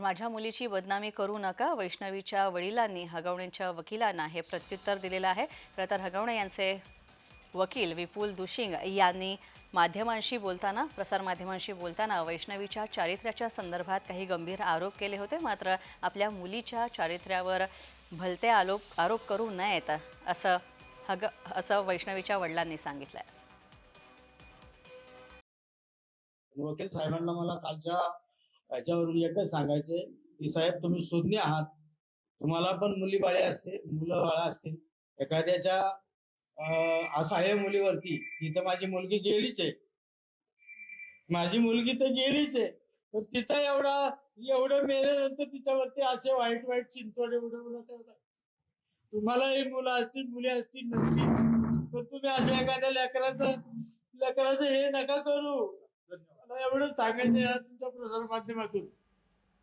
तर माझ्या मुलीची बदनामी करू नका. वैष्णवीच्या वडिलांनी हगवणेंच्या वकिलांना हे प्रत्युत्तर दिलेलं आहे. खरं तर हगवणे यांचे वकील विपुल दुशिंग यांनी माध्यमांशी बोलताना प्रसारमाध्यमांशी बोलताना वैष्णवीच्या चारित्र्याच्या संदर्भात काही गंभीर आरोप केले होते. मात्र आपल्या मुलीच्या चारित्र्यावर भलते आरोप आरोप करू नयेत असं हग असं वैष्णवीच्या वडिलांनी सांगितलंय. वकील साहेबांना मला कालच्या याच्यावरून एकच सांगायचंय की साहेब तुम्ही सुज्ञ आहात. तुम्हाला पण मुली बाळे असते मुलं बाळा असतील. एखाद्याच्या असं असहाय्य मुलीवरती. तिथं माझी मुलगी गेलीच आहे. माझी मुलगी तर गेलीच आहे. पण तिचा एवढा एवढं मेल्यानंतर तिच्यावरती असे वाईट वाईट चिंतवड एवढं एवढं तुम्हालाही मुलं असतील मुली असतील नसतील पण तुम्ही अशा एखाद्या लेकराचं लेकराचं हे नका करू. मला सांगायचं या तुमच्या प्रसार माध्यमातून